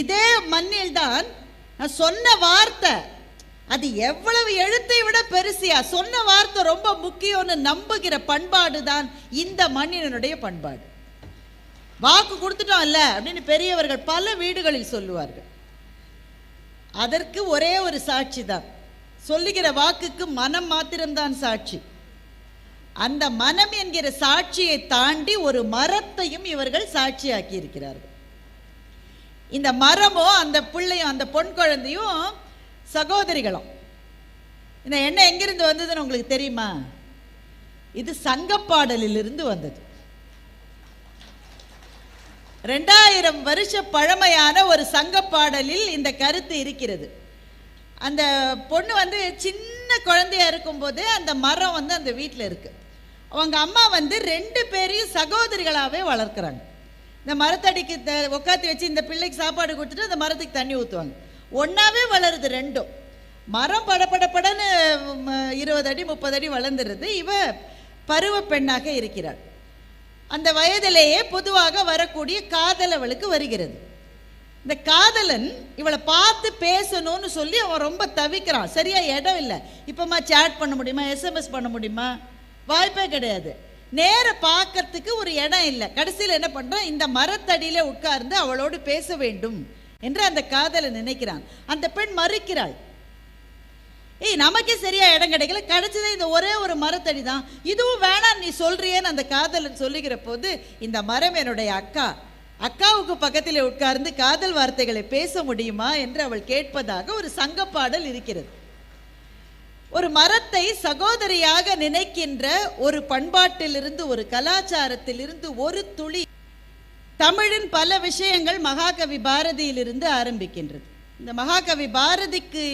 இதே மண்ணில் தான் நான் சொன்ன வார்த்தை. அது எவ்வளவு எழுத்தை விட பெருசியா? சொன்ன வார்த்தை ரொம்ப முக்கியம்னு நம்புகிற பண்பாடு தான் இந்த மண்ணினுடைய பண்பாடு. வாக்கு கொடுத்துட்டோம் இல்ல அப்படின்னு பெரியவர்கள் பல வீடுகளில் சொல்லுவார்கள். அதற்கு ஒரே ஒரு சாட்சி தான் சொல்லுகிற வாக்குக்கு மனம் மாத்திரம்தான் சாட்சி. அந்த மனம் என்கிற சாட்சியை தாண்டி ஒரு மரத்தையும் இவர்கள் சாட்சியாக்கி இருக்கிறார்கள் இந்த மரமோ அந்த பிள்ளையும் அந்த பொன் குழந்தையும் சகோதரிகளும். இந்த எண்ணெய் எங்கிருந்து வந்ததுன்னு உங்களுக்கு தெரியுமா? இது சங்கப்பாடலிலிருந்து வந்தது. ரெண்டாயிரம் வருஷ பழமையான ஒரு சங்கப்பாடலில் இந்த கருத்து இருக்கிறது. அந்த பொண்ணு வந்து சின்ன குழந்தையா இருக்கும்போது அந்த மரம் வந்து அந்த வீட்டில் இருக்கு. அவங்க அம்மா வந்து ரெண்டு பேரையும் சகோதரிகளாகவே வளர்க்குறாங்க. இந்த மரத்தடிக்கு த- உட்காத்தி வச்சு இந்த பிள்ளைக்கு சாப்பாடு கொடுத்துட்டு அந்த மரத்துக்கு தண்ணி ஊற்றுவாங்க ஒன்றாவே வளருது ரெண்டும். மரம் படப்படப்படன்னு இருபது அடி முப்பது அடி வளர்ந்துருது. இவ பருவ பெண்ணாக இருக்கிறாள். அந்த வயதிலேயே பொதுவாக வரக்கூடிய காதல் அவளுக்கு வருகிறது. இந்த காதலன் இவளை பார்த்து பேசணும்னு சொல்லி அவன் ரொம்ப தவிக்கிறான். சரியா இடம் இல்லை. இப்போமா சேட் பண்ண முடியுமா? எஸ்எம்எஸ் பண்ண முடியுமா? வாய்ப்பே கிடையாது. நேர பார்க்கறதுக்கு ஒரு இடம் இல்லை. கடைசியில் என்ன பண்றான் இந்த மரத்தடியில உட்கார்ந்து அவளோடு பேச வேண்டும் என்று அந்த காதலை நினைக்கிறான். அந்த பெண் மறுக்கிறாள். ஏய் நமக்கே சரியா இடம் கிடைக்கல. கிடைச்சதே இந்த ஒரே ஒரு மரத்தடி தான். இதுவும் வேணாம் நீ சொல்றியேன்னு அந்த காதலன் சொல்லுகிற போது இந்த மரம் என்னுடைய அக்கா. அக்காவுக்கு பக்கத்தில் உட்கார்ந்து காதல் வார்த்தைகளை பேச முடியுமா? என்று அவள் கேட்பதாக ஒரு சங்கப்பாடல் இருக்கிறது. ஒரு மரத்தை சகோதரியாக நினைக்கின்ற ஒரு பண்பாட்டிலிருந்து ஒரு கலாச்சாரத்திலிருந்து ஒரு துளி தமிழின் பல விஷயங்கள் மகாகவி பாரதியிலிருந்து ஆரம்பிக்கின்றது. இந்த மகாகவி பாரதிக்கு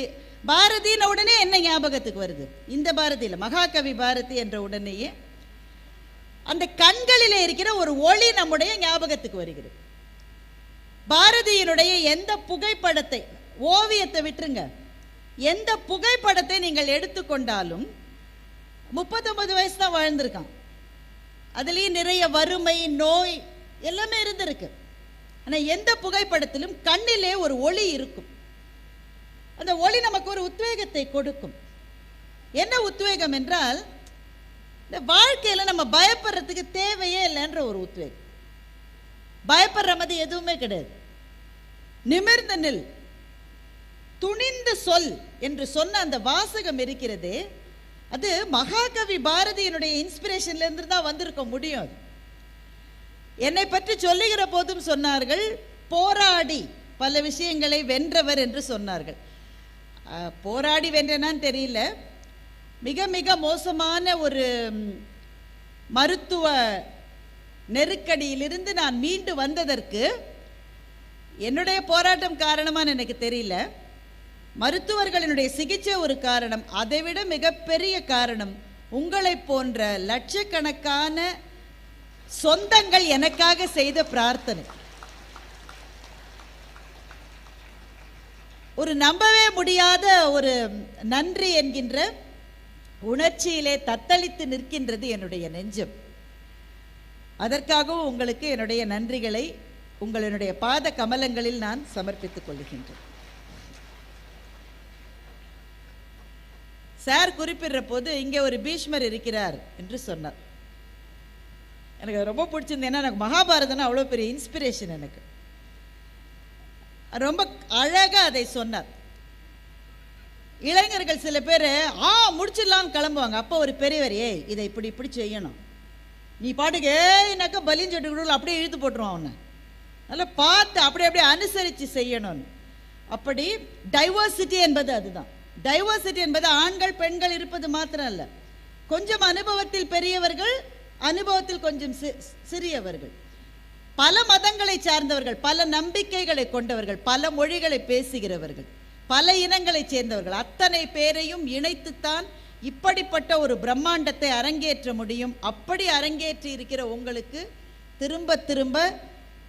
பாரதின உடனே என்ன ஞாபகத்துக்கு வருது? இந்த பாரதியில் மகாகவி பாரதி என்ற உடனேயே அந்த கண்களிலே இருக்கிற ஒரு ஒளி நம்முடைய ஞாபகத்துக்கு வருகிறது. பாரதியினுடைய எந்த புகைப்படத்தை ஓவியத்தை விட்டுருங்க. எந்த புகைப்படத்தை நீங்கள் எடுத்துக்கொண்டாலும் முப்பத்தொன்பது வயசு தான் வாழ்ந்திருக்கான். அதுலேயும் நிறைய வறுமை நோய் எல்லாமே இருந்திருக்கு. ஆனால் எந்த புகைப்படத்திலும் கண்ணிலே ஒரு ஒளி இருக்கும். அந்த ஒளி நமக்கு ஒரு உத்வேகத்தை கொடுக்கும். என்ன உத்வேகம் என்றால் இந்த வாழ்க்கையில் நம்ம பயப்படுறதுக்கு தேவையே இல்லைன்ற ஒரு உத்வேகம். பயப்படுற மாதிரி எதுவுமே கிடையாது. நிமிர்ந்த நில். துணிந்து சொல் என்று சொன்ன அந்த வாசகம் இருக்கிறது அது மகாகவி பாரதியினுடைய இன்ஸ்பிரேஷன்ல இருந்து தான் வந்திருக்க முடியும் என்னை பற்றி சொல்லுகிற போதும் சொன்னார்கள் போராடி பல விஷயங்களை வென்றவர் என்று சொன்னார்கள். போராடி வென்றனான்னு தெரியல. மிக மிக மோசமான ஒரு மருத்துவ நெருக்கடியிலிருந்து நான் மீண்டு வந்ததற்கு என்னுடைய போராட்டம் காரணமான்னு எனக்கு தெரியல. மருத்துவர்களினுடைய சிகிச்சை ஒரு காரணம் அதைவிட மிகப்பெரிய காரணம் உங்களைப் போன்ற லட்சக்கணக்கான சொந்தங்கள் எனக்காக செய்த பிரார்த்தனை. ஒரு நம்பவே முடியாத ஒரு நன்றி என்கின்ற உணர்ச்சியிலே தத்தளித்து நிற்கின்றது என்னுடைய நெஞ்சம். அதற்காகவும் உங்களுக்கு என்னுடைய நன்றிகளை உங்களுடைய பாத கமலங்களில் நான் சமர்ப்பித்துக் கொள்கின்றேன். சார் குறிப்பிடுற போது இங்கே ஒரு பீஷ்மர் இருக்கிறார் என்று சொன்னார். எனக்கு ரொம்ப பிடிச்சிருந்தது. ஏன்னா எனக்கு மகாபாரதம்னா அவ்வளோ பெரிய இன்ஸ்பிரேஷன் எனக்கு. ரொம்ப அழகாக அதை சொன்னார். இளைஞர்கள் சில பேர் ஆ முடிச்சிடலாம்னு கிளம்புவாங்க. அப்போ ஒரு பெரியவர் ஏய் இதை இப்படி இப்படி செய்யணும். நீ பாட்டுக்கு ஏன்னாக்கா பலின்னு சொல்லிட்டு அப்படியே இழுத்து போட்டுருவான் அவனை. நல்லா பார்த்து அப்படியே அப்படியே அனுசரித்து செய்யணும்னு. அப்படி டைவர்சிட்டி என்பது அதுதான். டைவர்சிட்டி என்பது ஆண்கள் பெண்கள் இருப்பது மாத்திரம் அல்ல கொஞ்சம் அனுபவத்தில் பெரியவர்கள் அனுபவத்தில் கொஞ்சம் சிறியவர்கள். பல மதங்களை சார்ந்தவர்கள் பல நம்பிக்கைகளை கொண்டவர்கள் பல மொழிகளை பேசுகிறவர்கள் பல இனங்களைச் சேர்ந்தவர்கள். அத்தனை பேரையும் இணைத்துத்தான் இப்படிப்பட்ட ஒரு பிரம்மாண்டத்தை அரங்கேற்ற முடியும். அப்படி அரங்கேற்றி இருக்கிற உங்களுக்கு திரும்ப திரும்ப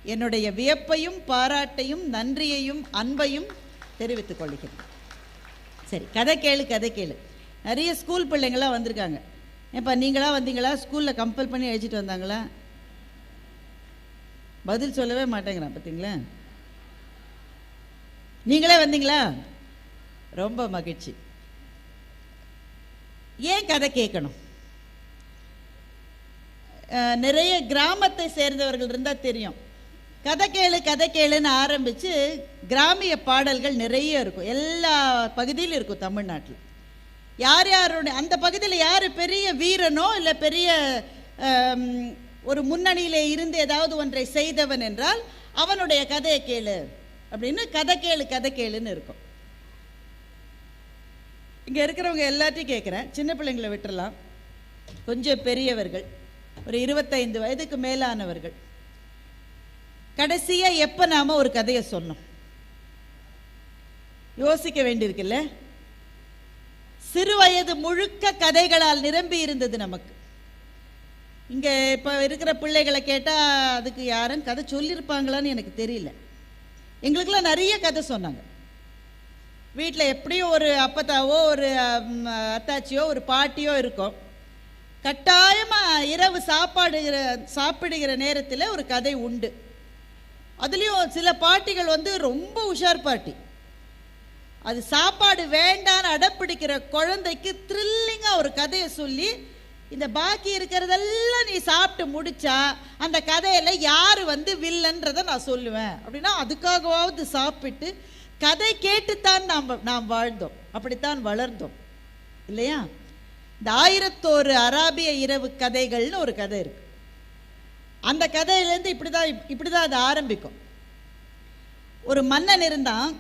என்னுடைய வியப்பையும் பாராட்டையும் நன்றியையும் அன்பையும் தெரிவித்துக் கொள்கிறேன். சரி கதை கேளு கதை கேளு. நிறைய ஸ்கூல் பிள்ளைங்களாம் வந்திருக்காங்க. ஏப்பா நீங்களா வந்தீங்களா? ஸ்கூலில் கம்பல் பண்ணி அழைச்சிட்டு வந்தாங்களா? பதில் சொல்லவே மாட்டேங்கிறான் பார்த்தீங்களா? நீங்களே வந்தீங்களா? ரொம்ப மகிழ்ச்சி. ஏன் கதை கேட்கணும்? நிறைய கிராமத்தை சேர்ந்தவர்கள் இருந்தால் தெரியும். கதை கேளு கதை கேளுன்னு ஆரம்பித்து கிராமிய பாடல்கள் நிறைய இருக்கும். எல்லா பகுதியிலும் இருக்கும் தமிழ்நாட்டில். யார் யாருடைய அந்த பகுதியில் யார் பெரிய வீரனோ இல்லை பெரிய ஒரு முன்னணியிலே இருந்து ஏதாவது ஒன்றை செய்தவன் என்றால் அவனுடைய கதையை கேளு அப்படின்னு கதை கேளு கதை கேளுன்னு இருக்கும். இங்கே இருக்கிறவங்க எல்லாத்தையும் கேட்குறேன் சின்ன பிள்ளைங்களை விட்டுறலாம். கொஞ்சம் பெரியவர்கள். ஒரு இருபத்தைந்து வயதுக்கு மேலானவர்கள். கடைசியாக எப்போ நாம் ஒரு கதையை சொன்னோம் யோசிக்க வேண்டியிருக்குல்ல சிறு வயது முழுக்க கதைகளால் நிரம்பி இருந்தது நமக்கு. இங்கே இப்போ இருக்கிற பிள்ளைகளை கேட்டால் அதுக்கு யாரும் கதை சொல்லியிருப்பாங்களான்னு எனக்கு தெரியல. எங்களுக்கெல்லாம் நிறைய கதை சொன்னாங்க. வீட்டில் எப்படியும் ஒரு அப்பத்தாவோ ஒரு அத்தாச்சியோ ஒரு பாட்டியோ இருக்கும். கட்டாயமாக இரவு சாப்பாடுகிற சாப்பிடுகிற நேரத்தில் ஒரு கதை உண்டு. அதுலேயும் சில பாட்டிகள் வந்து ரொம்ப உஷார் பாட்டி. அது சாப்பாடு வேண்டான்னு அடப்பிடிக்கிற குழந்தைக்கு த்ரில்லிங்காக ஒரு கதையை சொல்லி இந்த பாக்கி இருக்கிறதெல்லாம் நீ சாப்பிட்டு முடிச்சா அந்த கதையில் யார் வந்து வில்லன்றதை நான் சொல்லுவேன். அப்படின்னா அதுக்காகவாவது சாப்பிட்டு கதை கேட்டுத்தான் நாம் நாம் வாழ்ந்தோம். அப்படித்தான் வளர்ந்தோம். இல்லையா? இந்த ஆயிரத்தோரு அராபிய இரவு கதைகள்னு ஒரு கதை இருக்கு. அந்த கதையிலேருந்து இப்படி தான் இப்படி தான் அது ஆரம்பிக்கும். ஒரு மன்னன் இருந்தான்.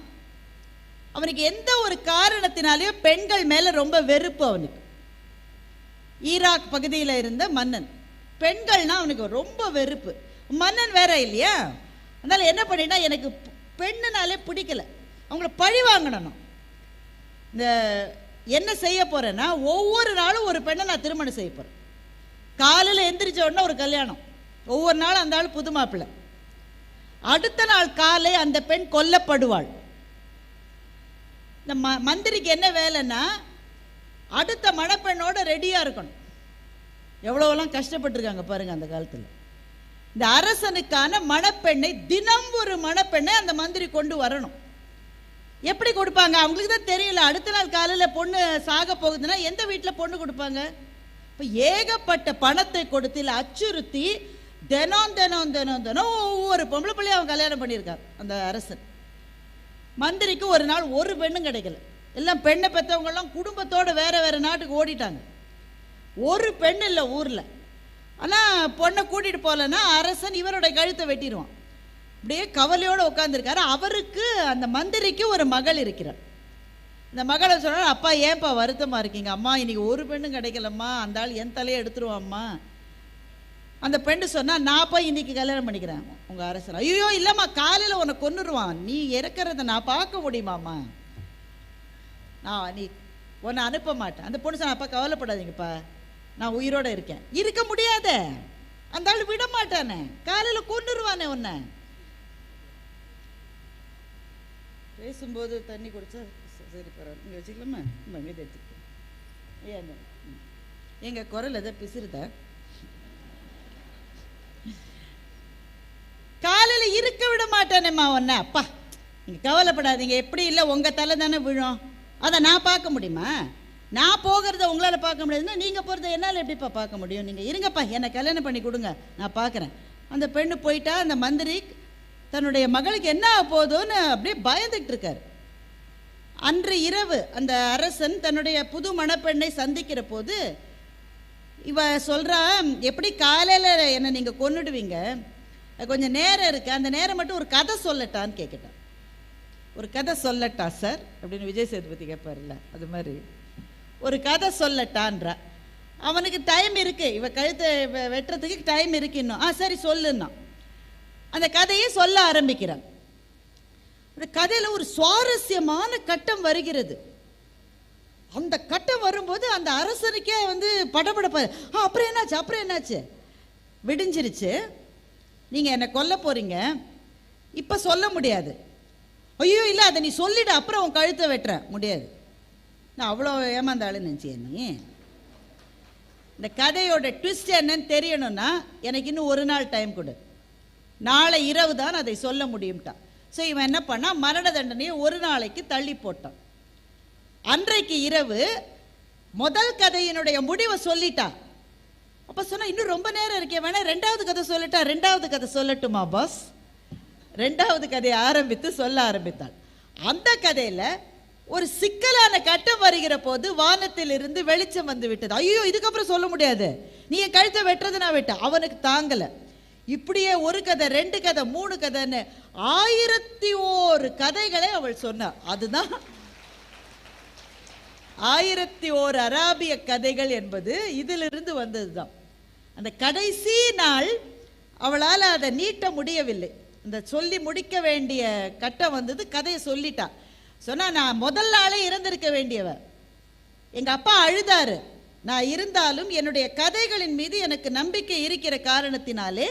அவனுக்கு எந்த ஒரு காரணத்தினாலேயும் பெண்கள் மேலே ரொம்ப வெறுப்பு அவனுக்கு. ஈராக் பகுதியில் இருந்த மன்னன். பெண்கள்னா அவனுக்கு ரொம்ப வெறுப்பு. மன்னன் வேற இல்லையா? அதனால் என்ன பண்ணினா எனக்கு பெண்ணுனாலே பிடிக்கல. அவங்கள பழி வாங்கணும். இந்த என்ன செய்ய போகிறேன்னா ஒவ்வொரு நாளும் ஒரு பெண்ணை நான் திருமணம் செய்ய போகிறேன் காலையில் எந்திரிச்ச உடனே ஒரு கல்யாணம். ஒவ்வொரு நாளும் அந்த ஆள் புது மாப்பிள்ளை. அடுத்த நாள் காலை அந்த பெண் கொல்லப்படுவாள். இந்த ம மந்திரிக்கு என்ன வேலைன்னா அடுத்த மணப்பெண்ணோட ரெடியாக இருக்கணும். எவ்வளோலாம் கஷ்டப்பட்டுருக்காங்க பாருங்க அந்த காலத்தில். இந்த அரசனுக்கான மணப்பெண்ணை தினம் ஒரு மணப்பெண்ணை அந்த மந்திரி கொண்டு வரணும். எப்படி கொடுப்பாங்க? அவங்களுக்கு தான் தெரியல. அடுத்த நாள் காலையில் பொண்ணு சாக போகுதுன்னா எந்த வீட்டில் பொண்ணு கொடுப்பாங்க? இப்போ ஏகப்பட்ட பணத்தை கொடுத்து இல்லை அச்சுறுத்தி தினம் தினம் தினம் தினம் ஒவ்வொரு பொம்பளை பிள்ளையும் அவன் கல்யாணம் பண்ணியிருக்கார் அந்த அரசன். மந்திரிக்கு ஒரு நாள் ஒரு பெண்ணும் கிடைக்கல. எல்லாம் பெண்ணை பெற்றவங்கெல்லாம் குடும்பத்தோடு வேறு வேறு நாட்டுக்கு ஓடிட்டாங்க. ஒரு பெண் இல்லை ஊரில். ஆனால் பொண்ணை கூட்டிகிட்டு போகலன்னா அரசன் இவரோட கழுத்தை வெட்டிடுவான். அப்படியே கவலையோடு உட்காந்துருக்காரு அவருக்கு அந்த மந்திரிக்கு ஒரு மகள் இருக்கிறார் இந்த மகளை சொன்னால் அப்பா ஏன்ப்பா வருத்தமாக இருக்கீங்க? அம்மா இன்றைக்கி ஒரு பெண்ணும் கிடைக்கலம்மா. அந்த ஆள் என் தலையை எடுத்துருவாம்மா. அந்த பெண்ணு சொன்னால் நான் போய் இன்னைக்கு கல்யாணம் பண்ணிக்கிறேன். உங்கள் அரசர் ஐயோ இல்லைம்மா காலையில் உன்னை கொன்னுருவான். நீ இறக்கிறத நான் பார்க்க முடியுமாம்மா? நான் நீ உன்னை அனுப்ப மாட்டேன். அந்த பொண்ணு சொன்ன அப்பா கவலைப்படாதீங்கப்பா. நான் உயிரோடு இருக்கேன். இருக்க முடியாத. அந்த ஆள் விட மாட்டானே. காலையில் கொன்னுருவானே உன்னை. பேசும்போது தண்ணி குடிச்சா சரி பரவாயில்ல. இங்கே வச்சுக்கலாமா? இந்த இங்கே எடுத்துக்கிட்டேன் ஏன் எங்கள் குரல் எதை பிசிறுதா? காலையில் இருக்க விட மாட்டேனேம்மா ஒன்ன அப்பா நீங்கள் கவலைப்படாதீங்க. எப்படி இல்லை உங்கள் தலை தானே விழும். அதை நான் பார்க்க முடியுமா? நான் போகிறத உங்களால் பார்க்க முடியாதுன்னா நீங்கள் போகிறத என்னால் எப்படிப்பா பார்க்க முடியும்? நீங்கள் இருங்கப்பா என்னை கல்யாணம் பண்ணி கொடுங்க. நான் பார்க்குறேன். அந்த பெண்ணு போயிட்டா அந்த மந்திரி தன்னுடைய மகளுக்கு என்ன ஆக போகுதோன்னு அப்படியே பயந்துகிட்டு இருக்காரு. அன்று இரவு அந்த அரசன் தன்னுடைய புது மணப்பெண்ணை சந்திக்கிற போது இவ சொல்கிறா எப்படி காலையில் என்னை நீங்கள் கொண்டுடுவீங்க கொஞ்சம் நேரம் இருக்கு. அந்த நேரம் மட்டும் ஒரு கதை சொல்லட்டான்னு கேட்கட்டான் ஒரு கதை சொல்லட்டா சார்? அப்படின்னு விஜய் சேதுபதி கேட்பார்ல அது மாதிரி. ஒரு கதை சொல்லட்டான்றா. அவனுக்கு டைம் இருக்கு. இவ கழுத்தை வெ- வெட்டுறதுக்கு டைம் இருக்கு இன்னும். ஆ சரி சொல்லுன்னா அந்த கதையை சொல்ல ஆரம்பிக்கிறான். அந்த கதையில ஒரு சுவாரஸ்யமான கட்டம் வருகிறது. அந்த கட்டம் வரும்போது அந்த அரசனுக்கே வந்து படபடப்பா ஆ அப்புறம் என்னாச்சு? அப்புறம் என்னாச்சு? விடிஞ்சிருச்சு. நீங்கள் என்னை கொல்ல போகிறீங்க இப்போ சொல்ல முடியாது. ஐயோ இல்லை அதை நீ சொல்லிடு அப்புறம் உன் கழுத்தை வெட்டுற முடியாது. நான் அவ்வளோ ஏமாந்தாலும் ஆளு நினச்சியா நீ? இந்த கதையோட ட்விஸ்ட் என்னன்னு தெரியணும்னா எனக்கு இன்னும் ஒரு நாள் டைம் கொடு. நாளை இரவு தான் அதை சொல்ல முடியும்ட்டான். ஸோ இவன் என்ன பண்ணா மரண தண்டனையை ஒரு நாளைக்கு தள்ளி போட்டான். அன்றைக்கு இரவு முதல் கதையினுடைய முடிவை சொல்லிட்டான். அப்ப சொன்னா இன்னும் ரொம்ப நேரம் இருக்கே வேணா ரெண்டாவது கதை சொல்லட்டா? ரெண்டாவது கதை சொல்லட்டுமா பாஸ் ரெண்டாவது கதையை ஆரம்பித்து சொல்ல ஆரம்பித்தாள். அந்த கதையில ஒரு சிக்கலான கட்டம் வருகிற போது வானத்தில் இருந்து வெளிச்சம் வந்து விட்டது. ஐயோ இதுக்கப்புறம் சொல்ல முடியாது. நீ என் கழுத்தை வெட்டுறது நான் வெட்ட அவனுக்கு தாங்கல. இப்படியே ஒரு கதை ரெண்டு கதை மூணு கதைன்னு ஆயிரத்தி ஓரு கதைகளை அவள் சொன்னார் அதுதான் ஆயிரத்தி ஓர் அராபிய கதைகள் என்பது இதிலிருந்து வந்ததுதான். அந்த கடைசி நாள் அவளால் அதை நீட்ட முடியவில்லை. அந்த சொல்லி முடிக்க வேண்டிய கட்டம் வந்தது கதையை சொல்லிட்டா. சொன்னா நான் முதல் நாளே இறந்திருக்க வேண்டியவ. எங்க அப்பா அழுதாரு. நான் இருந்தாலும் என்னுடைய கதைகளின் மீது எனக்கு நம்பிக்கை இருக்கிற காரணத்தினாலே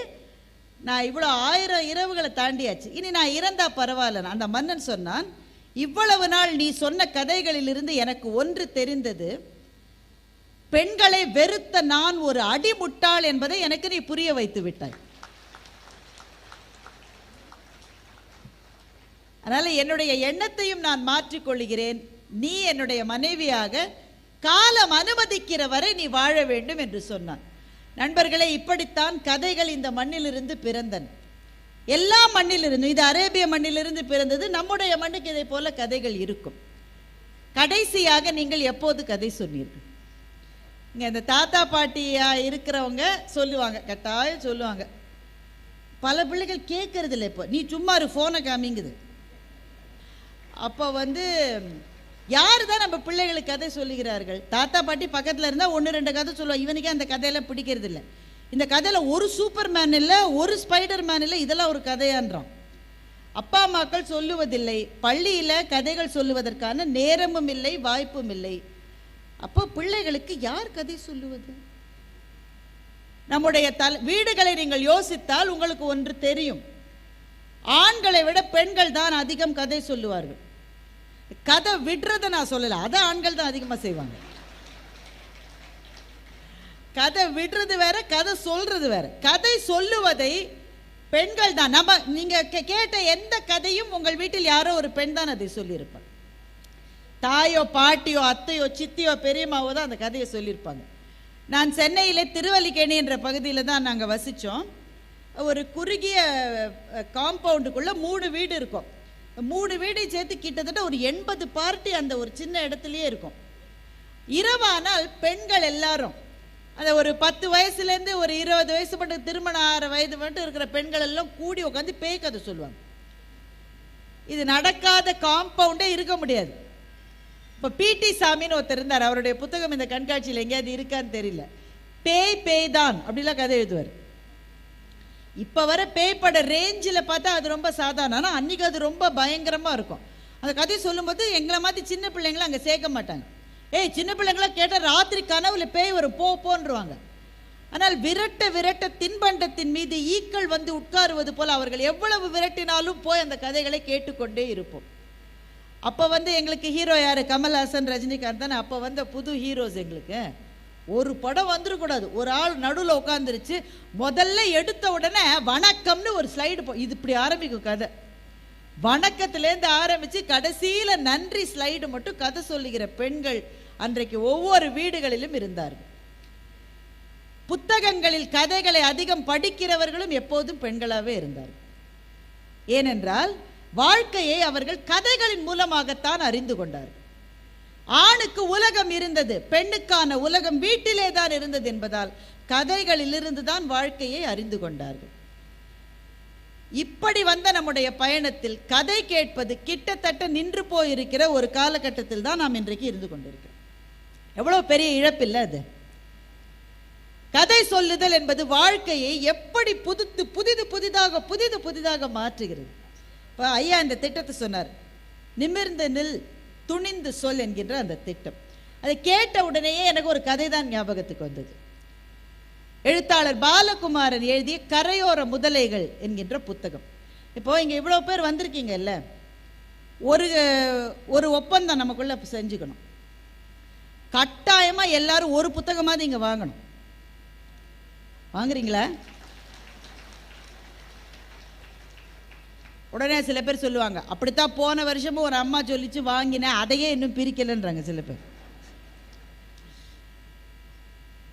நான் இவ்வளோ ஆயிரம் இரவுகளை தாண்டியாச்சு. இனி நான் இறந்தா பரவாயில்ல. அந்த மன்னன் சொன்னான் இவ்வளவு நாள் நீ சொன்ன கதைகளிலிருந்து எனக்கு ஒன்று தெரிந்தது பெண்களை வெறுத்த நான் ஒரு அடிமுட்டாள் என்பதை எனக்கு நீ புரிய வைத்து விட்டாய். அதனால என்னுடைய எண்ணத்தையும் நான் மாற்றிக்கொள்கிறேன் நீ என்னுடைய மனைவியாக காலம் அனுமதிக்கிற வரை நீ வாழ வேண்டும் என்று சொன்னான். நண்பர்களே இப்படித்தான் கதைகள் இந்த மண்ணிலிருந்து பிறந்தன. எல்லா மண்ணிலிருந்து இது அரேபிய மண்ணிலிருந்து பிறந்தது நம்முடைய மண்ணுக்கு இதை போல கதைகள் இருக்கும். கடைசியாக நீங்கள் எப்போது கதை சொன்னீர்கள்? இங்கே இந்த தாத்தா பாட்டியாக இருக்கிறவங்க சொல்லுவாங்க கட்டாயம் சொல்லுவாங்க. பல பிள்ளைகள் கேட்கறது இல்லை இப்போ. நீ சும்மா ஒரு ஃபோனை காமிங்குது. அப்போ வந்து யார் தான் நம்ம பிள்ளைகளுக்கு கதை சொல்லுகிறார்கள்? தாத்தா பாட்டி பக்கத்தில் இருந்தால் ஒன்று ரெண்டு கதை சொல்லுவாங்க. இவனுக்கே அந்த கதையெல்லாம் பிடிக்கிறது இல்லை இந்த கதையில் ஒரு சூப்பர் மேன் இல்லை ஒரு ஸ்பைடர் மேன் இல்லை இதெல்லாம் ஒரு கதையான்றான். அப்பா அம்மாக்கள் சொல்லுவதில்லை. பள்ளியில் கதைகள் சொல்லுவதற்கான நேரமும் இல்லை வாய்ப்பும் இல்லை. அப்போ பிள்ளைகளுக்கு யார் கதை சொல்லுவது? நம்முடைய தல வீடுகளை நீங்கள் யோசித்தால் உங்களுக்கு ஒன்று தெரியும். ஆண்களை விட பெண்கள் தான் அதிகம் கதை சொல்லுவார்கள். கதை விடுறதை நான் சொல்லலை அதை ஆண்கள் தான் அதிகமாக செய்வாங்க. கதை விடுறது வேற கதை சொல்றது வேற. கதை சொல்லுவதை பெண்கள் தான். நம்ம நீங்க கே- கேட்ட எந்த கதையும் உங்கள் வீட்டில் யாரோ ஒரு பெண் தான் அதை சொல்லியிருப்பார் தாயோ பாட்டியோ அத்தையோ சித்தியோ பெரியம்மாவோ தான் அந்த கதையை சொல்லியிருப்பாங்க. நான் சென்னையில் திருவல்லிக்கேணி என்ற பகுதியில் தான் நாங்கள் வசித்தோம் ஒரு குறுகிய காம்பவுண்டுக்குள்ளே மூணு வீடு இருக்கும். மூணு வீடையும் சேர்த்து கிட்டத்தட்ட ஒரு எண்பது பார்ட்டி அந்த ஒரு சின்ன இடத்துலையே இருக்கும். இரவானால் பெண்கள் எல்லாரும் அந்த ஒரு பத்து வயசுலேருந்து ஒரு இருபது வயசு மட்டும் திருமணம் ஆறு வயது மட்டும் இருக்கிற பெண்கள் எல்லாம் கூடி உட்காந்து பேய் கதை சொல்லுவாங்க. இது நடக்காத காம்பவுண்டே இருக்க முடியாது. இப்போ பிடி சாமின்னு ஒருத்தர் இருந்தார். அவருடைய புத்தகம் இந்த கண்காட்சியில் எங்கேயாவது இருக்கான்னு தெரியல. பேய் பேய் தான் அப்படிலாம் கதை எழுதுவார். இப்போ வர பேய் பட ரேஞ்சில் பார்த்தா அது ரொம்ப சாதாரணம். ஆனால் அன்றைக்கி அது ரொம்ப பயங்கரமாக இருக்கும். அந்த கதையை சொல்லும்போது எங்களை மாதிரி சின்ன பிள்ளைங்களாம் அங்கே சேர்க்க மாட்டாங்க. ஏய் சின்ன பிள்ளைங்களாம் கேட்டால் ராத்திரி கனவுல பேய் வரும் போ போன்றுவாங்க. ஆனால் விரட்ட விரட்ட தின்பண்டத்தின் மீது ஈக்கள் வந்து உட்காருவது போல் அவர்கள் எவ்வளவு விரட்டினாலும் போய் அந்த கதைகளை கேட்டுக்கொண்டே இருப்போம். அப்போ வந்து எங்களுக்கு ஹீரோ யார்? கமல்ஹாசன் ரஜினிகாந்த் தானே. அப்போ வந்த புது ஹீரோஸ் எங்களுக்கு. ஒரு படம் வந்துடக்கூடாது ஒரு ஆள் நடுவில் உட்காந்துருச்சு முதல்ல எடுத்த உடனே வணக்கம்னு ஒரு ஸ்லைடு போ இது இப்படி ஆரம்பிக்கும் கதை. வணக்கத்துலேருந்து ஆரம்பித்து கடைசியில் நன்றி ஸ்லைடு மட்டும் கதை சொல்லுகிற பெண்கள் அன்றைக்கு ஒவ்வொரு வீடுகளிலும் இருந்தார்கள். புத்தகங்களில் கதைகளை அதிகம் படிக்கிறவர்களும் எப்போதும் பெண்களாகவே இருந்தார்கள். ஏனென்றால் வாழ்க்கையை அவர்கள் கதைகளின் மூலமாகத்தான் அறிந்து கொண்டார்கள் ஆணுக்கு உலகம் இருந்தது பெண்ணுக்கான உலகம் வீட்டிலே தான் இருந்தது என்பதால் கதைகளிலிருந்து தான் வாழ்க்கையை அறிந்து கொண்டார்கள். இப்படி வந்த நம்முடைய பயணத்தில் கதை கேட்பது கிட்டத்தட்ட நின்று போயிருக்கிற ஒரு காலகட்டத்தில் தான் நாம் இன்றைக்கு இருந்து கொண்டிருக்கிறோம். எவ்வளவு பெரிய இழப்பில்லை அது. கதை சொல்லுதல் என்பது வாழ்க்கையை எப்படி புதுத்து புதிது புதிதாக புதிது புதிதாக மாற்றுகிறது. இப்போ ஐயா இந்த திட்டத்தை சொன்னார். நிமிர்ந்து நில் துணிந்து சொல் என்கின்ற அந்த திட்டம். அதை கேட்ட உடனேயே எனக்கு ஒரு கதை தான் ஞாபகத்துக்கு வந்தது. எழுத்தாளர் பாலகுமாரன் எழுதிய கரையோர முதலைகள் என்கின்ற புத்தகம். இப்போ இங்கே இவ்வளோ பேர் வந்திருக்கீங்கல்ல? ஒரு ஒரு ஒப்பந்தம் நமக்குள்ளே செஞ்சுக்கணும். கட்டாயமாக எல்லாரும் ஒரு புத்தகமாவது இங்கே வாங்கணும். வாங்குறீங்களா? உடனே சில பேர் சொல்லுவாங்க அப்படித்தான் போன வருஷமும் ஒரு அம்மா சொல்லிச்சு வாங்கினேன் அதையே இன்னும் பிரிக்கலைன்றாங்க சில பேர்.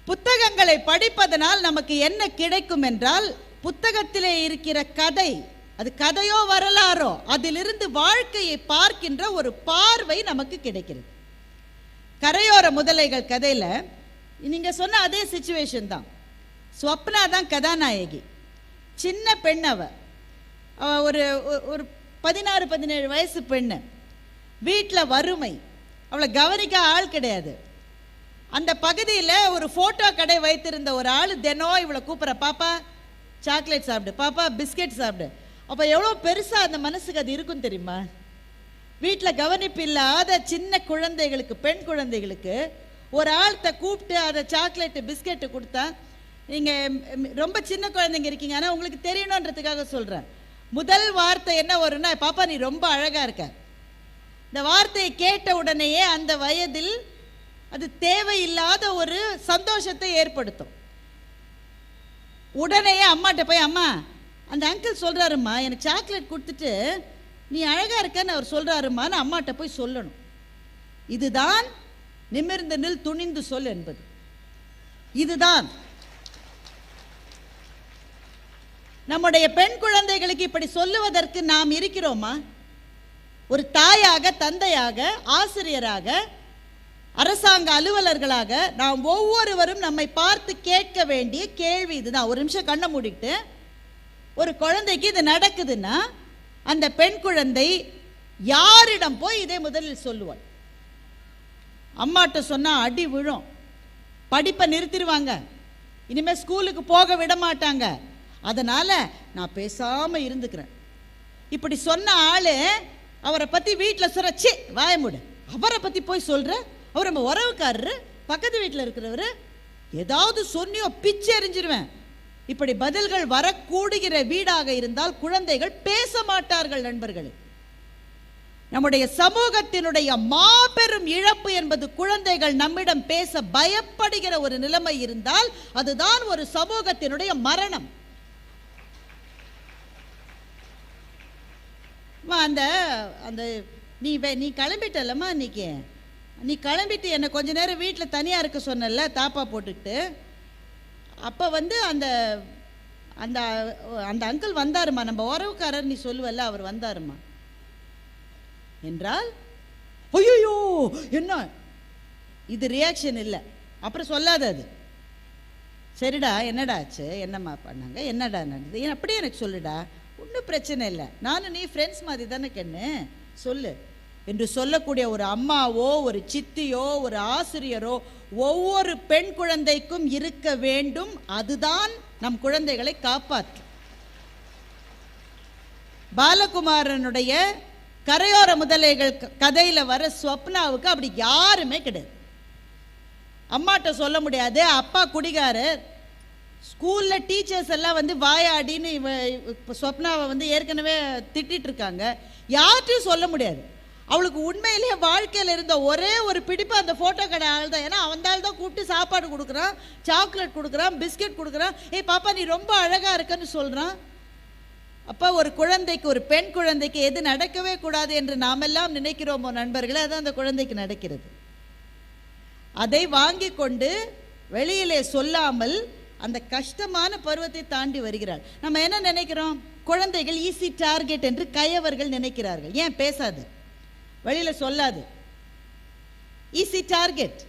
புத்தகங்களை படிப்பதனால் நமக்கு என்ன கிடைக்கும் என்றால் புத்தகத்திலே இருக்கிற கதை அது கதையோ வரலாறோ அதிலிருந்து வாழ்க்கையை பார்க்கின்ற ஒரு பார்வை நமக்கு கிடைக்கிறது. கரையோர முதலைகள் கதையில் நீங்கள் சொன்ன அதே சுச்சுவேஷன் தான். ஸ்வப்னா தான் கதாநாயகி. சின்ன பெண் அவள் ஒரு ஒரு பதினாறு பதினேழு வயசு பெண்ணு. வீட்டில் வறுமை. அவளை கவனிக்க ஆள் கிடையாது. அந்த பகுதியில் ஒரு ஃபோட்டோ கடை வைத்திருந்த ஒரு ஆள் தினம் இவளை கூப்பிட்ற பாப்பா சாக்லேட் சாப்பிடு. பாப்பா பிஸ்கெட் சாப்பிடு. அப்போ எவ்வளோ பெருசாக அந்த மனசுக்கு அது இருக்கும் தெரியுமா? வீட்டில் கவனிப்பு இல்லாத சின்ன குழந்தைகளுக்கு பெண் குழந்தைகளுக்கு ஒரு ஆள்கிட்ட கூப்பிட்டு அதை சாக்லேட்டு பிஸ்கெட்டு கொடுத்தா நீங்கள் ரொம்ப சின்ன குழந்தைங்க இருக்கீங்க. ஆனால் உங்களுக்கு தெரியணுன்றதுக்காக சொல்கிறேன் முதல் வார்த்தை என்ன வரும்னா பாப்பா நீ ரொம்ப அழகாக இருக்க. இந்த வார்த்தையை கேட்ட உடனேயே அந்த வயதில் அது தேவையில்லாத ஒரு சந்தோஷத்தை ஏற்படுத்தும். உடனே அம்மாட்ட போய் அம்மா அந்த அங்கிள் சொல்கிறாருமா எனக்கு சாக்லேட் கொடுத்துட்டு நீ அழகாக இருக்கன்னு அவர் சொல்கிறாருமான்னு அம்மாட்ட போய் சொல்லணும். இதுதான் நிமிர்ந்து நில் துணிந்து சொல் என்பது. இதுதான் நம்முடைய பெண் குழந்தைகளுக்கு இப்படி சொல்லுவதற்கு நாம் இருக்கிறோமா? ஒரு தாயாக தந்தையாக ஆசிரியராக அரசாங்க அலுவலர்களாக நாம் ஒவ்வொருவரும் நம்மை பார்த்து கேட்க வேண்டிய கேள்வி இதுதான். ஒரு நிமிஷம் கண்ணை மூடிட்டு ஒரு குழந்தைக்கு இது நடக்குதுன்னா அந்த பெண் குழந்தை யாரிடம் போய் இதை முதலில் சொல்லுவாள்? அம்மாட்ட சொன்னா அடி விழும். படிப்பை நிறுத்திடுவாங்க. இனிமே ஸ்கூலுக்கு போக விட மாட்டாங்க. அதனால் நான் பேசாமல் இருந்துக்கிறேன். இப்படி சொன்ன ஆள் அவரை பற்றி வீட்டில் சொல்ற ச்சே அவரை பற்றி போய் சொல்கிற அவர் நம்ம உறவுக்காரரு பக்கத்து வீட்டில் இருக்கிறவர் ஏதாவது சொன்னியோ பிச்சை எறிஞ்சிருவேன். இப்படி பதில்கள் வரக்கூடுகிற வீடாக இருந்தால் குழந்தைகள் பேச மாட்டார்கள் நண்பர்களே. நம்முடைய சமூகத்தினுடைய மாபெரும் இழப்பு என்பது குழந்தைகள் நம்மிடம் பேச பயப்படுகிற ஒரு நிலைமை இருந்தால் அதுதான் ஒரு சமூகத்தினுடைய மரணம். அந்த அந்த நீ வே- நீ கிளம்பிட்டல்லம்மா இன்னைக்கு நீ கிளம்பிட்டு என்னை கொஞ்ச நேரம் வீட்டில் தனியாக இருக்க சொன்னல தாப்பா போட்டுக்கிட்டு. அப்போ வந்து அந்த அந்த அந்த அங்கிள் வந்தாருமா நம்ம உறவுக்காரர் நீ சொல்லுவல்ல அவர் வந்தாருமா என்றால் ஐயோ என்ன? இது ரியாக்ஷன் இல்லை. அப்புறம் சொல்லாத அது. சரிடா என்னடா ஆச்சு? என்னம்மா பண்ணாங்க? என்னடா நடந்தது? அப்படியே எனக்கு சொல்லுடா. ஒன்றும் பிரச்சனை இல்லை. நானும் நீ ஃப்ரெண்ட்ஸ் மாதிரி தானே கண்ணு? சொல்லு. என்று சொல்லக்கூடிய ஒரு அம்மாவோ ஒரு சித்தியோ ஒரு ஆசிரியரோ ஒவ்வொரு பெண் குழந்தைக்கும் இருக்க வேண்டும். அதுதான் நம் குழந்தைகளை காப்பாற்றும். பாலகுமாரனுடைய கரையோர முதலைகள் கதையில் கதையில வர ஸ்வப்னாவுக்கு அப்படி யாருமே கிடையாது. அம்மாட்ட சொல்ல முடியாது. அப்பா குடிகாரர் ஸ்கூலில் டீச்சர்ஸ் எல்லாம் வந்து வாயாடின்னு இவ இப்போ ஸ்வப்னாவை வந்து ஏற்கனவே திட்டிகிட்டு இருக்காங்க. யார்கிட்டையும் சொல்ல முடியாது. அவளுக்கு உண்மையிலேயே வாழ்க்கையில் இருந்த ஒரே ஒரு பிடிப்பு அந்த ஃபோட்டோ கடை ஆள் தான் ஏன்னா அவன் ஆள் தான் கூப்பிட்டு சாப்பாடு கொடுக்குறான் சாக்லேட் கொடுக்குறான் பிஸ்கெட் கொடுக்குறான். ஏய் பாப்பா நீ ரொம்ப அழகாக இருக்கன்னு சொல்கிறான் அப்போ ஒரு குழந்தைக்கு ஒரு பெண் குழந்தைக்கு எது நடக்கவே கூடாது என்று நாமெல்லாம் நினைக்கிறோமோ நண்பர்களே அதுதான் அந்த குழந்தைக்கு நடக்கிறது. அதை வாங்கி கொண்டு வெளியிலே சொல்லாமல் அந்த கஷ்டமான பருவத்தை தாண்டி வருகிறாள். நம்ம என்ன நினைக்கிறோம்? குழந்தைகள் ஈஸி டார்கெட் என்று கயவர்கள் நினைக்கிறார்கள். ஏன்? பேசாது. வழியில் சொல்லாது. ஈஸி டார்கெட்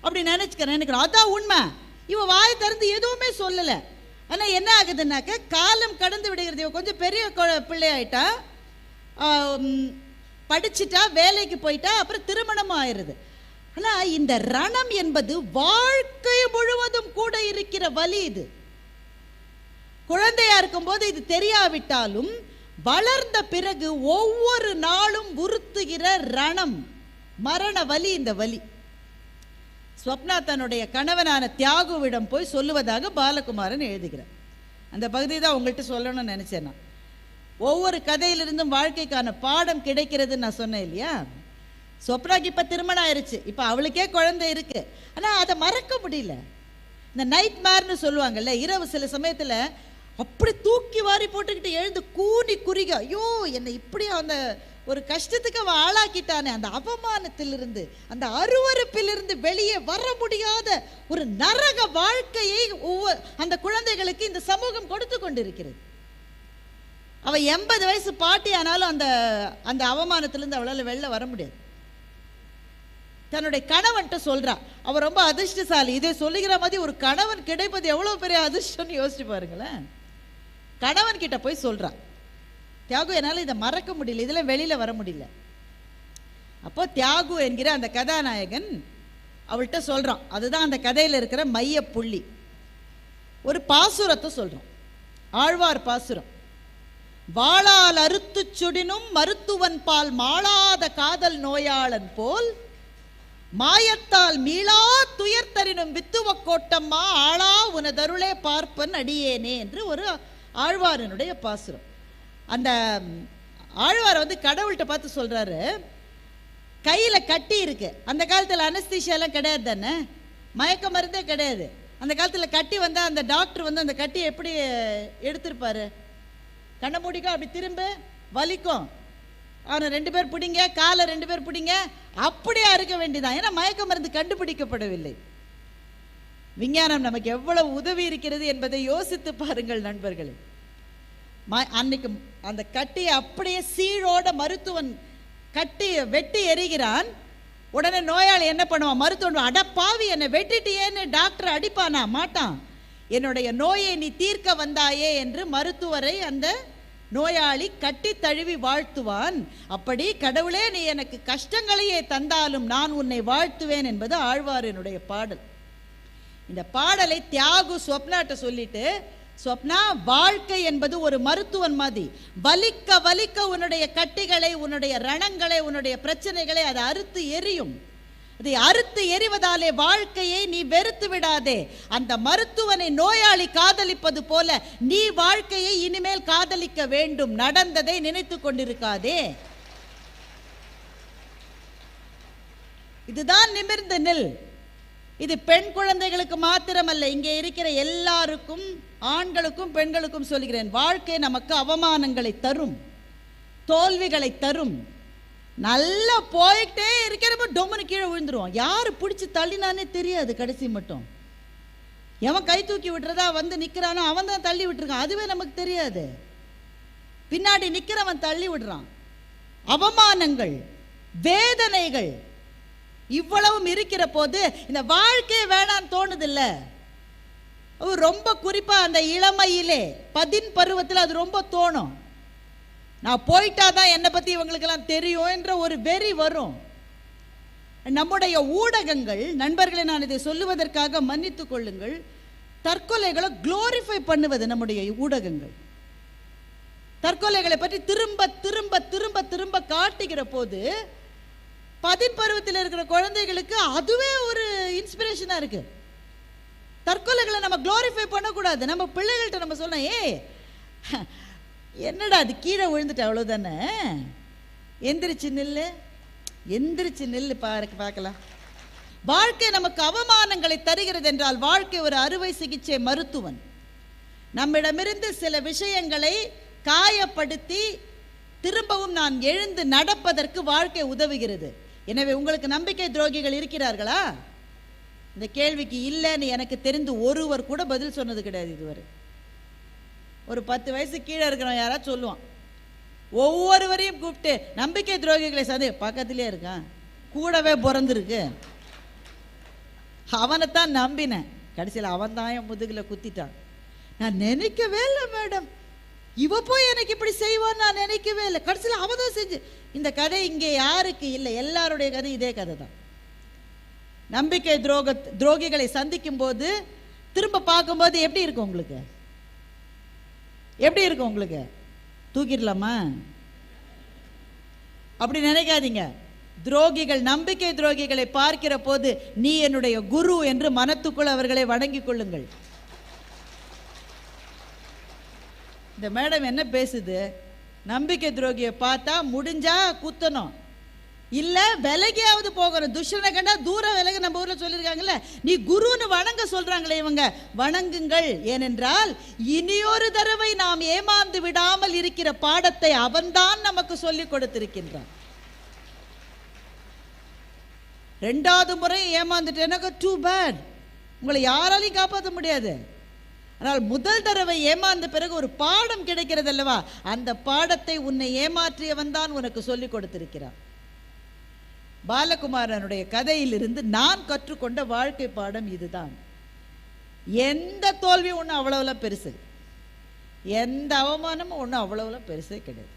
அப்படி நினைச்சுக்கிறேன் நினைக்கிறோம். அதான் உண்மை. இவன் வாய் திறந்து எதுவுமே சொல்லலை. ஆனால் என்ன ஆகுதுன்னாக்க காலம் கடந்து விடுகிறது. இவ கொஞ்சம் பெரிய கொ- பிள்ளையாயிட்டா. படிச்சுட்டா படிச்சிட்டா வேலைக்கு போயிட்டா அப்புறம் திருமணமும் ஆயிடுது ஆனா இந்த ரணம் என்பது வாழ்க்கை முழுவதும் கூட இருக்கிற வலி இது. குழந்தையா இருக்கும்போது இது தெரியாவிட்டாலும் வளர்ந்த பிறகு ஒவ்வொரு நாளும் உறுத்துகிற ரணம் மரண வலி இந்த வலி. ஸ்வப்னா தன்னுடைய கணவனான தியாகுவிடம் போய் சொல்லுவதாக பாலகுமாரன் எழுதுகிறார். அந்த பகுதி தான் உங்கள்கிட்ட சொல்லணும்னு நினைச்சேன் நான். ஒவ்வொரு கதையிலிருந்தும் வாழ்க்கைக்கான பாடம் கிடைக்கிறதுன்னு நான் சொன்னேன் இல்லையா? சொப்ராக்கு இப்போ திருமணம் ஆயிருச்சு. இப்போ அவளுக்கே குழந்தை இருக்கு. ஆனால் அதை மறக்க முடியல. இந்த நைட் மேர்னு சொல்லுவாங்கல்ல இரவு சில சமயத்தில் அப்படி தூக்கி வாரி போட்டுக்கிட்டு எழுந்து கூனி குறிக ஐயோ என்னை இப்படி அந்த ஒரு கஷ்டத்துக்கு அவன் ஆளாக்கிட்டானே. அந்த அவமானத்திலிருந்து அந்த அருவருப்பிலிருந்து வெளியே வர முடியாத ஒரு நரக வாழ்க்கையை ஒவ்வொரு அந்த குழந்தைகளுக்கு இந்த சமூகம் கொடுத்து கொண்டிருக்கிறது. அவள் எண்பது வயசு பாட்டி ஆனாலும் அந்த அந்த அவமானத்திலேருந்து அவளால் வெளில வர முடியாது. தன்னுடைய கணவன்கிட்ட சொல்றா. அவ ரொம்ப அதிர்ஷ்டசாலி. இதை சொல்லுகிற மாதிரி ஒரு கணவன் கிடைப்பது எவ்வளவு பெரிய அதிர்ஷ்டம்னு யோசிச்சு பாருங்களேன். கணவன் கிட்ட போய் சொல்றா. தியாகு என்னால் இதை மறக்க முடியல. இதெல்லாம் வெளியில வர முடியல. அப்போ தியாகு என்கிற அந்த கதாநாயகன் அவள்கிட்ட சொல்றான். அதுதான் அந்த கதையில் இருக்கிற மைய புள்ளி. ஒரு பாசுரத்தை சொல்றோம் ஆழ்வார் பாசுரம். வாளால் அறுத்துச் சுடினும் மருத்துவன் பால் மாளாத காதல் நோயாளன் போல் மாயத்தால் மீளா துயர் தரினும் வித்துவ கோட்டம்மா ஆளா உனதருளே பார்ப்பன் அடியேனே என்று ஒரு ஆழ்வாரனுடைய பாசுரம். அந்த ஆழ்வார் வந்து கடவுள்கிட்ட பார்த்து சொல்றாரு கையில் கட்டி இருக்கு. அந்த காலத்தில் அனஸ்திஷியெல்லாம் கிடையாது தானே? மயக்க மருந்தே கிடையாது. அந்த காலத்தில் கட்டி வந்தால் அந்த டாக்டர் வந்து அந்த கட்டியை எப்படி எடுத்திருப்பாரு? கண்ணை மூடிக்கோ அப்படி திரும்ப வலிக்கும். அவனை ரெண்டு பேர் பிடிங்க காலை ரெண்டு பேர் பிடிங்க அப்படியே அறுக்க வேண்டியதான் ஏன்னா மயக்க மருந்து கண்டுபிடிக்கப்படவில்லை. விஞ்ஞானம் நமக்கு எவ்வளவு உதவி இருக்கிறது என்பதை யோசித்து பாருங்கள் நண்பர்களே. ம- அன்னைக்கு அந்த கட்டியை அப்படியே சீழோட மருத்துவன் கட்டி வெட்டி எறிகிறான். உடனே நோயாளி என்ன பண்ணுவான்? மருத்துவன் அட பாவி என்னை வெட்டிட்டியேன்னு டாக்டர் அடிப்பானா? மாட்டான். என்னுடைய நோயை நீ தீர்க்க வந்தாயே என்று மருத்துவரை அந்த நோயாளி கட்டி தழுவி வாழ்த்துவான். அப்படி கடவுளே நீ எனக்கு கஷ்டங்களையே தந்தாலும் நான் உன்னை வாழ்த்துவேன் என்பது ஆழ்வாரினுடைய பாடல். இந்த பாடலை தியாகு சொப்னாட்ட சொல்லிட்டு சொப்னா வாழ்க்கை என்பது ஒரு மருத்துவன் மாதிரி வலிக்க வலிக்க உன்னுடைய கட்டிகளை உன்னுடைய ரணங்களை உன்னுடைய பிரச்சனைகளை அதை அறுத்து எரியும். இதை அறுத்து எறிவதாலே வாழ்க்கையை நீ வெறுத்து விடாதே. அந்த மருத்துவனை நோயாளி காதலிப்பது போல நீ வாழ்க்கையை இனிமேல் காதலிக்க வேண்டும். நடந்ததை நினைத்து கொண்டிருக்காதே. இதுதான் நிமிர்ந்த நில். இது பெண் குழந்தைகளுக்கு மாத்திரமல்ல. இங்கே இருக்கிற எல்லாருக்கும் ஆண்களுக்கும் பெண்களுக்கும் சொல்கிறேன். வாழ்க்கை நமக்கு அவமானங்களை தரும் தோல்விகளை தரும். நல்லா போய்கிட்டே இருக்கிறப்ப டொம்முன்னு கீழே விழுந்துருவோம். யாரு பிடிச்சி தள்ளினானே தெரியாது கடைசி மட்டும். எவன் கை தூக்கி விட்டுறதா வந்து நிற்கிறானோ அவன் தான் தள்ளி விட்டுருக்கான். அதுவே நமக்கு தெரியாது. பின்னாடி நிற்கிறவன் தள்ளி விடுறான். அவமானங்கள் வேதனைகள் இவ்வளவும் இருக்கிற போது இந்த வாழ்க்கையே வேணான்னு தோணுது இல்லை ரொம்ப குறிப்பாக அந்த இளமையிலே பதின் பருவத்தில் அது ரொம்ப தோணும். நான் போயிட்டா தான் என்னை பற்றி இவங்களுக்கெல்லாம் தெரியும் என்ற ஒரு வெறி வரும். நம்முடைய ஊடகங்கள் நண்பர்களை நான் இதை சொல்லுவதற்காக மன்னித்துக் கொள்ளுங்கள். தற்கொலைகளை குளோரிஃபை பண்ணுவது நம்முடைய ஊடகங்கள். தற்கொலைகளை பற்றி திரும்ப திரும்ப திரும்ப திரும்ப காட்டுகிற போது பதிப்பருவத்தில் இருக்கிற குழந்தைகளுக்கு அதுவே ஒரு இன்ஸ்பிரேஷனாக இருக்கு. தற்கொலைகளை நம்ம குளோரிஃபை பண்ணக்கூடாது. நம்ம பிள்ளைகள்கிட்ட நம்ம சொல்லலாம் ஏ என்னடா அது கீழே விழுந்துட்டு அவ்வளோதானே எந்திரிச்சு நெல் எந்திரிச்சு நெல் பாரு பார்க்கலாம். வாழ்க்கை நமக்கு அவமானங்களை தருகிறது என்றால் வாழ்க்கை ஒரு அறுவை சிகிச்சை மருத்துவன். நம்மிடமிருந்து சில விஷயங்களை காயப்படுத்தி திரும்பவும் நான் எழுந்து நடப்பதற்கு வாழ்க்கை உதவுகிறது. எனவே உங்களுக்கு நம்பிக்கை துரோகிகள் இருக்கிறார்களா? இந்த கேள்விக்கு இல்லைன்னு எனக்கு தெரிந்து ஒருவர் கூட பதில் சொன்னது கிடையாது இதுவரை. ஒரு பத்து வயசு கீழே இருக்கிறவன் யாராவது சொல்லுவான். ஒவ்வொருவரையும் கூப்பிட்டு நம்பிக்கை துரோகிகளை சந்தி பக்கத்திலே இருக்கான். கூடவே பிறந்திருக்கு. அவனைத்தான் நம்பினேன். கடைசியில் அவன் தான் என் முதுகில் குத்திட்டான். நான் நினைக்கவே இல்லை மேடம். இவ போய் எனக்கு இப்படி செய்வான்னு நான் நினைக்கவே இல்லை. கடைசியில் அவன் தான் செஞ்சு. இந்த கதை இங்கே யாருக்கு இல்லை. எல்லாருடைய கதை இதே கதை தான் நம்பிக்கை துரோக துரோகிகளை சந்திக்கும் போது திரும்ப பார்க்கும்போது எப்படி இருக்கும் உங்களுக்கு? எப்படி இருக்கும் உங்களுக்கு? தூக்கிடலாமா? அப்படி நினைக்காதீங்க. துரோகிகள் நம்பிக்கை துரோகிகளை பார்க்கிற போது நீ என்னுடைய குரு என்று மனத்துக்குள் அவர்களை வணங்கிக் கொள்ளுங்கள். இந்த மேடம் என்ன பேசுது? நம்பிக்கை துரோகியை பார்த்தா முடிஞ்சா குத்தணும். இல்ல விலகியாவது போகணும். துஷ்டனை கண்டா தூர விலக நம்ம ஊர்ல சொல்லியிருக்காங்கல்ல. நீ குருன்னு வணங்க சொல்றாங்களே இவங்க. வணங்குங்கள். ஏனென்றால் இனியொரு தடவை நாம் ஏமாந்து விடாமல் இருக்கிற பாடத்தை அவன்தான் நமக்கு சொல்லிக் கொடுத்திருக்கின்றான். ரெண்டாவது முறை ஏமாந்துட்டேனாக்கா டூ பேட் உங்களை யாராலையும் காப்பாற்ற முடியாது. ஆனால் முதல் தடவை ஏமாந்த பிறகு ஒரு பாடம் கிடைக்கிறது அல்லவா அந்த பாடத்தை உன்னை ஏமாற்றியவன் தான் உனக்கு சொல்லிக் கொடுத்திருக்கிறான். பாலகுமாரனுடைய கதையிலிருந்து நான் கற்றுக்கொண்ட வாழ்க்கை பாடம் இதுதான். எந்த தோல்வியும் ஒன்றும் அவ்வளவுல பெருசு. எந்த அவமானமும் ஒன்றும் அவ்வளவுல பெருசே கிடையாது.